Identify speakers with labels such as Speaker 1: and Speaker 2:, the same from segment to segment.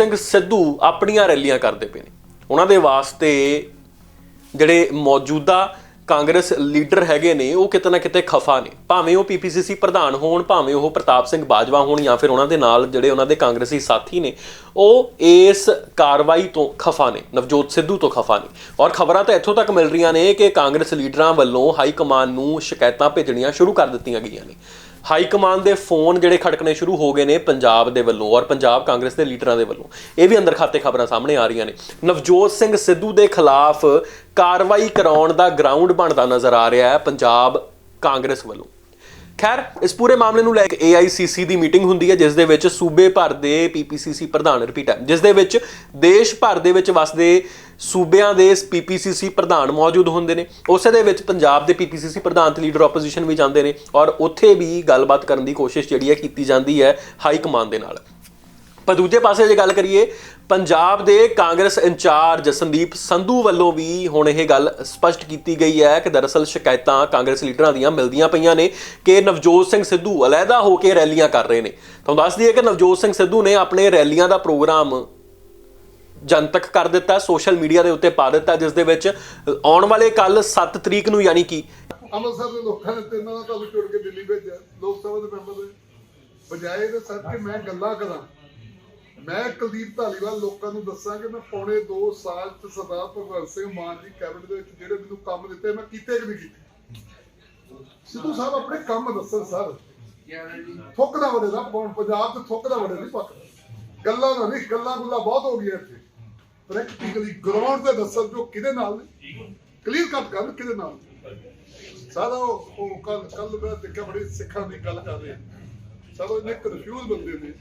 Speaker 1: ਸਿੰਘ ਸਿੱਧੂ ਆਪਣੀਆਂ ਰੈਲੀਆਂ ਕਰਦੇ ਪਏ ਨੇ। ਉਹਨਾਂ ਦੇ ਵਾਸਤੇ ਜਿਹੜੇ ਮੌਜੂਦਾ ਕਾਂਗਰਸ ਲੀਡਰ ਹੈਗੇ ਨੇ, ਉਹ ਕਿਤੇ ਨਾ ਕਿਤੇ ਖਫਾ ਨੇ। ਭਾਵੇਂ ਉਹ ਪੀਪੀਸੀਸੀ ਪ੍ਰਧਾਨ ਹੋਣ, ਭਾਵੇਂ ਉਹ ਪ੍ਰਤਾਪ ਸਿੰਘ ਬਾਜਵਾ ਹੋਣ ਜਾਂ ਫਿਰ ਉਹਨਾਂ ਦੇ ਨਾਲ ਜਿਹੜੇ ਉਹਨਾਂ ਦੇ ਕਾਂਗਰਸੀ ਸਾਥੀ ਨੇ, ਉਹ ਇਸ ਕਾਰਵਾਈ ਤੋਂ ਖਫਾ ਨੇ, ਨਵਜੋਤ ਸਿੱਧੂ ਤੋਂ ਖਫਾ ਨੇ। ਔਰ ਖਬਰਾਂ ਤਾਂ ਇੱਥੋਂ ਤੱਕ ਮਿਲ ਰਹੀਆਂ ਨੇ ਕਿ ਕਾਂਗਰਸ ਲੀਡਰਾਂ ਵੱਲੋਂ ਹਾਈ ਕਮਾਨ ਨੂੰ ਸ਼ਿਕਾਇਤਾਂ ਭੇਜਣੀਆਂ ਸ਼ੁਰੂ ਕਰ ਦਿੱਤੀਆਂ ਗਈਆਂ ਨੇ। ਹਾਈ ਕਮਾਨ ਦੇ ਫੋਨ ਜਿਹੜੇ ਖੜਕਣੇ ਸ਼ੁਰੂ ਹੋ ਗਏ ਨੇ ਪੰਜਾਬ ਦੇ ਵੱਲੋਂ ਔਰ ਪੰਜਾਬ ਕਾਂਗਰਸ ਦੇ ਲੀਡਰਾਂ ਦੇ ਵੱਲੋਂ। ਇਹ ਵੀ ਅੰਦਰ ਖਾਤੇ ਖਬਰਾਂ ਸਾਹਮਣੇ ਆ ਰਹੀਆਂ ਨੇ। ਨਵਜੋਤ ਸਿੰਘ ਸਿੱਧੂ ਦੇ ਖਿਲਾਫ ਕਾਰਵਾਈ ਕਰਾਉਣ ਦਾ ਗਰਾਊਂਡ ਬਣਦਾ ਨਜ਼ਰ ਆ ਰਿਹਾ ਹੈ ਪੰਜਾਬ ਕਾਂਗਰਸ ਵੱਲੋਂ। ਖੈਰ, ਇਸ ਪੂਰੇ ਮਾਮਲੇ ਨੂੰ ਲੈ ਕੇ AICC ਦੀ ਮੀਟਿੰਗ ਹੁੰਦੀ ਹੈ ਜਿਸ ਦੇ ਵਿੱਚ ਸੂਬੇ ਭਰ ਦੇ PPCC ਪ੍ਰਧਾਨ ਰਿਪੀਟ ਹੈ। ਜਿਸ ਦੇ ਵਿੱਚ ਦੇਸ਼ ਭਰ ਦੇ ਵਿੱਚ ਵਸਦੇ ਸੂਬਿਆਂ ਦੇ PPCC ਪ੍ਰਧਾਨ ਮੌਜੂਦ ਹੁੰਦੇ ਨੇ। ਉਸੇ ਦੇ ਵਿੱਚ ਪੰਜਾਬ ਦੇ PPCC ਪ੍ਰਧਾਨ ਤੇ ਲੀਡਰ ਆਪੋਜੀਸ਼ਨ ਵੀ ਜਾਂਦੇ ਨੇ ਔਰ ਉੱਥੇ ਵੀ ਗੱਲਬਾਤ ਕਰਨ ਦੀ ਕੋਸ਼ਿਸ਼ ਜਿਹੜੀ ਹੈ ਕੀਤੀ ਜਾਂਦੀ ਹੈ ਹਾਈ ਕਮਾਂਡ ਦੇ ਨਾਲ। ਪਰ ਦੂਜੇ ਪਾਸੇ ਜੇ ਗੱਲ ਕਰੀਏ, ਪੰਜਾਬ ਦੇ ਕਾਂਗਰਸ ਇੰਚਾਰਜ ਸੰਦੀਪ ਸੰਧੂ ਵੱਲੋਂ ਵੀ ਹੁਣ ਇਹ ਗੱਲ ਸਪਸ਼ਟ ਕੀਤੀ ਗਈ ਹੈ ਕਿ ਦਰਅਸਲ ਸ਼ਿਕਾਇਤਾਂ ਕਾਂਗਰਸ ਲੀਡਰਾਂ ਦੀਆਂ ਮਿਲਦੀਆਂ ਪਈਆਂ ਨੇ ਕਿ ਨਵਜੋਤ ਸਿੰਘ ਸਿੱਧੂ ਅਲੱਗਾ ਹੋ ਕੇ ਰੈਲੀਆਂ ਕਰ ਰਹੇ ਨੇ। ਤੁਹਾਨੂੰ ਦੱਸ ਦਈਏ ਕਿ ਨਵਜੋਤ ਸਿੰਘ ਸਿੱਧੂ ਨੇ ਆਪਣੇ ਰੈਲੀਆਂ ਦਾ ਪ੍ਰੋਗਰਾਮ ਜਨਤਕ ਕਰ ਦਿੱਤਾ, ਸੋਸ਼ਲ ਮੀਡੀਆ ਦੇ ਉੱਤੇ ਪਾ ਦਿੱਤਾ, ਜਿਸ ਦੇ ਵਿੱਚ ਆਉਣ ਵਾਲੇ ਕੱਲ 7 ਤਰੀਕ ਨੂੰ ਯਾਨੀ ਕਿ
Speaker 2: ਅੰਮ੍ਰਿਤਸਰ ਦੇ ਲੋਕਾਂ ਨੇ ਤਿੰਨਾਂ ਦਾ ਤੁਹਾਨੂੰ ਚੁਣ ਕੇ ਦਿੱਲੀ ਭੇਜਿਆ, ਲੋਕ ਸਭਾ ਦੇ ਮੈਂਬਰ ਦੇ ਬਜਾਏ ਦੇ ਸਰ ਕਿ ਮੈਂ ਗੱਲਾਂ ਕਰਾਂ ਮੈਂ ਕੁਲਦੀਪ ਧਾਲੀਵਾਲ ਲੋਕਾਂ ਨੂੰ ਦੱਸਾਂ ਕਿ ਮੈਂ ਪੌਣੇ 2 ਸਾਲ ਚ ਸਰਦਾਰ ਭਗਵੰਤ ਸਿੰਘ ਮਾਨ ਦੀ ਕੈਬਨਿਟ ਦੇ ਵਿੱਚ ਜਿਹੜੇ ਮੈਨੂੰ ਕੰਮ ਦਿੱਤੇ, ਮੈਂ ਕੀਤੇ ਕਿ ਨਹੀਂ ਕੀਤੇ? ਸਿੱਧੂ ਸਾਹਿਬ ਆਪਣੇ ਕੰਮ ਦੱਸਣ ਸਰ। ਥੁੱਕ ਦਾ ਵੜੇ ਦਾ ਪੰਜਾਬ ਤੇ ਥੁੱਕ ਦਾ ਵੜੇ ਨਹੀਂ ਪੱਕ ਗੱਲਾਂ ਦਾ ਨਹੀਂ, ਗੱਲਾਂ ਗੁੱਲਾਂ ਬਹੁਤ ਹੋ ਗਈਆਂ ਇੱਥੇ। ਪ੍ਰੈਕਟੀਕਲੀ ਗਰਾਊਂਡ ਤੇ ਦੱਸਣ ਜੋ ਕਿਹਦੇ ਨਾਲ ਨੇ? ਕਲੀਅਰ ਕੱਟ ਕਰ ਕਿਹਦੇ ਨਾਲ। ਸਾਰਾ ਉਹ ਕੱਲ ਕੱਲ ਮੈਂ ਦੇਖਿਆ ਬੜੀ ਸਿੱਖਾਂ ਦੀ ਗੱਲ ਕਰ ਰਹੇ ਸਾਰਾ ਇਹਨੇ ਕਨਫਿਊਜ਼ ਬੰਦੇ ਨੇ।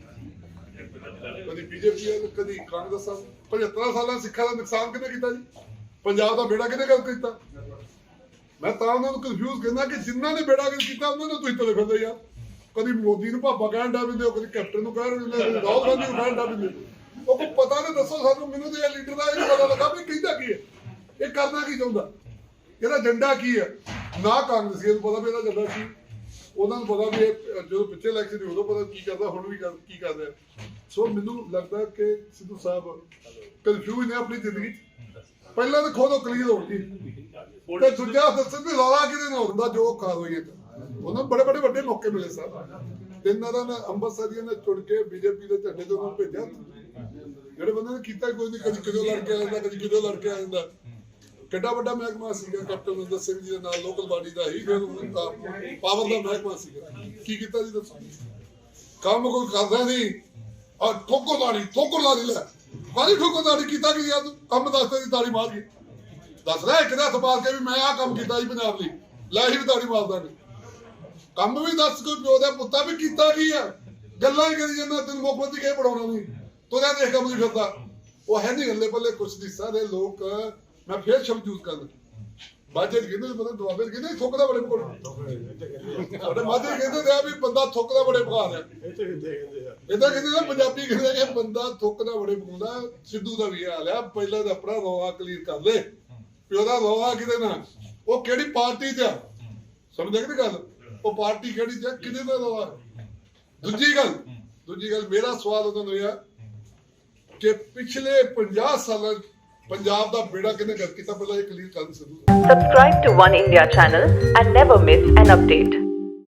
Speaker 2: ਕਦੀ ਬੀਜੇਪੀ ਹੈ ਕਦੀ ਕਾਂਗਰਸ ਆ 75 ਸਾਲਾਂ ਸਿੱਖਾਂ ਦਾ ਨੁਕਸਾਨ ਕਿਹਨੇ ਕੀਤਾ ਜੀ? ਪੰਜਾਬ ਦਾ ਬੇੜਾ ਕਿਹਨੇ ਗੱਲ ਕੀਤਾ? ਮੈਂ ਤਾਂ ਉਹਨਾਂ ਨੂੰ ਕਨਫਿਊਜ਼ ਕਹਿੰਦਾ ਕਿ ਜਿਨ੍ਹਾਂ ਨੇ ਬੇੜਾ ਗੱਲ ਕੀਤਾ, ਉਹਨਾਂ ਨੂੰ ਤੁਸੀਂ ਤੁਲੇ ਫਿਰਦੇ ਯਾਰ। ਕਦੀ ਮੋਦੀ ਨੂੰ ਭਾਪਾ ਕਹਿਣ ਦਾ ਵੀ ਦਿਓ ਕਦੀ ਕੈਪਟਨ ਨੂੰ ਕਹਿਣ ਦਿੰਦੇ ਕਦੀ ਰਾਹੁਲ ਗਾਂਧੀ ਨੂੰ ਕਹਿਣ ਦਾ ਵੀ ਦਿਓ ਉਹ ਕੋਈ ਪਤਾ ਨਹੀਂ, ਦੱਸੋ ਸਾਨੂੰ, ਮੈਨੂੰ ਤੇ ਇਹ ਲੀਡਰ ਦਾ ਇਹ ਪਤਾ ਲੱਗਾ ਵੀ ਕਹਿੰਦਾ ਕੀ ਹੈ। ਇਹ ਕਰਨਾ ਕੀ ਚਾਹੁੰਦਾ? ਇਹਦਾ ਏਜੰਡਾ ਕੀ ਹੈ? ਨਾ ਕਾਂਗਰਸੀਆਂ ਨੂੰ ਪਤਾ ਵੀ ਇਹਦਾ ਏਜੰਡਾ ਕੀ ਉਹਨਾਂ ਨੂੰ ਪਤਾ ਵੀ ਇਹ ਜਦੋਂ ਪਿੱਛੇ ਇਲੈਕਸ਼ਨ ਸੀ, ਉਦੋਂ ਪਤਾ ਕੀ ਕਰਦਾ, ਹੁਣ ਵੀ ਕਰ- ਕੀ ਕਰ ਸੋ ਮੈਨੂੰ ਲੱਗਦਾ ਕਿ ਸਿੱਧੂ ਸਾਹਿਬ ਕਨਫਿਊਜ਼ ਨੇ ਆਪਣੀ ਜ਼ਿੰਦਗੀ 'ਚ। ਪਹਿਲਾਂ ਤਾਂ ਖੋਦੋ ਕਲੀਅਰ ਹੋ ਗਈ। ਤੇ ਦੂਜਾ ਦੱਸਣ ਵੀ ਰੌਲਾ ਕਿਹਦੇ ਨਾਲ ਹੁੰਦਾ, ਜੋ ਕਾਰਵਾਈਆਂ ਚ ਉਹਨਾਂ ਬੜੇ ਬੜੇ ਵੱਡੇ ਮੌਕੇ ਮਿਲੇ ਸਰ। ਤਿੰਨਾਂ ਦਾ ਨਾ ਅੰਮ੍ਰਿਤਸਰੀਆਂ ਨੇ ਚੁਣ ਕੇ ਬੀਜੇਪੀ ਦੇ ਝੰਡੇ ਤੇ ਉਹਨਾਂ ਨੂੰ ਭੇਜਿਆ। ਜਿਹੜੇ ਬੰਦੇ ਨੇ ਕੀਤਾ ਹੀ ਕੋਈ ਨਹੀਂ, ਕਦੀ ਕਿਦੋਂ ਲੜ ਕੇ ਆ ਜਾਂਦਾ, ਕਦੀ ਕਿਦੋਂ ਲੜ ਕੇ ਆ ਜਾਂਦਾ। ਕਿੱਡਾ ਵੱਡਾ ਮਹਿਕਮਾ ਸੀਗਾ, ਕੈਪਟਨ ਅਮਰਿੰਦਰ ਸਿੰਘ ਜੀ ਦੇ ਨਾਲ ਲੋਕਲ ਬਾਡੀ ਦਾ ਹੀ, ਫਿਰ ਪਾਵਰ ਦਾ ਮਹਿਕਮਾ ਸੀਗਾ। ਕੀ ਕੀਤਾ ਜੀ ਦੱਸੋ? ਕੰਮ ਕੋਈ ਕਰਦਾ ਨਹੀਂ। ਆ ਠੋਕੋ ਦਾੜੀ ਠੋਕੋ ਲਾ। ਲੈ ਕਾਹਦੀ ਠੋਕੋ ਦਾੜੀ ਕੀਤਾ ਕੀ ਯਾਰ ਕੰਮ ਦੱਸਦੇ ਦੀ ਤਾੜੀ ਮਾਰ ਗਈ ਦੱਸ ਰਿਹਾ ਇੱਕ ਦਾ ਹੱਥ ਕੇ ਵੀ ਮੈਂ ਆਹ ਕੰਮ ਕੀਤਾ ਜੀ ਪੰਜਾਬ ਲਈ। ਲੈ ਹੀ ਵੀ ਤਾੜੀ ਮਾਰਦਾ ਨਹੀਂ ਕੰਮ ਵੀ ਦੱਸ ਕੋਈ ਪਿਓ ਦਾ ਪੁੱਤਾ ਵੀ ਕੀਤਾ ਕੀ ਆ? ਗੱਲਾਂ ਹੀ ਕਰੀ ਜਾਂਦਾ, ਤੈਨੂੰ ਮੁੱਖ ਮੰਤਰੀ ਕਿਹ ਪੜਾਉਣਾ ਨਹੀਂ। ਤੁਰਿਆ ਦੇਖ ਕੰਮ ਨਹੀਂ ਫਿਰਦਾ। ਉਹ ਹੈ ਨਹੀਂ ਗੱਲੇ ਪੱਲੇ ਕੁਛ ਨਹੀਂ। ਸਾਰੇ ਲੋਕ ਮੈਂ ਫੇਰ ਸ਼ਬਦ ਯੂਜ਼ ਕਰਦਾ ਬਾਜੇ ਕਹਿੰਦੇ ਪਤਾ ਦੁਆਬੇ ਕਹਿੰਦੇ ਥੁੱਕਦਾ ਬੜੇ ਕੋਲ ਸਾਡੇ ਮਾਝੇ ਕਹਿੰਦੇ ਤੇ ਆ ਵੀ ਬੰਦਾ ਥੁੱਕਦਾ ਬੜੇ ਬੁਖਾਰ ਆ ਇਹਦਾ ਕਹਿੰਦੇ ਨਾ ਪੰਜਾਬੀ ਕਹਿੰਦੇ ਕਿ ਬੰਦਾ ਥੁੱਕਦਾ ਬੜੇ ਬੁਖਾਰ ਸਿੱਧੂ ਦਾ ਵੀ ਹਾਲ ਆ, ਪਹਿਲਾਂ ਤਾਂ ਆਪਣਾ ਰੋਆ ਕਲੀਅਰ ਕਰ ਲੈ ਵੀ ਉਹਦਾ ਰੋਆ ਕਿਤੇ ਨਾ ਉਹ ਕਿਹੜੀ ਪਾਰਟੀ 'ਚ ਆ? ਸਮਝਦੇ ਕਿ ਗੱਲ? ਉਹ ਪਾਰਟੀ ਕਿਹੜੀ 'ਚ ਆ? ਕਿਹਦੇ ਦਾ ਰੋਆ ਦੂਜੀ ਗੱਲ ਦੂਜੀ ਗੱਲ, ਮੇਰਾ ਸਵਾਲ ਉਹਨਾਂ ਨੂੰ ਇਹ ਆ ਕਿ ਪਿਛਲੇ 50 ਸਾਲਾਂ 'ਚ ਪੰਜਾਬ ਦਾ ਬੇੜਾ ਕਿਹਨੇ ਕਰ ਕੀਤਾ ਪਹਿਲਾਂ ਇਹ ਕਲੀਅਰ ਕਰ Sidhu
Speaker 3: Subscribe to One India channel and never miss an update.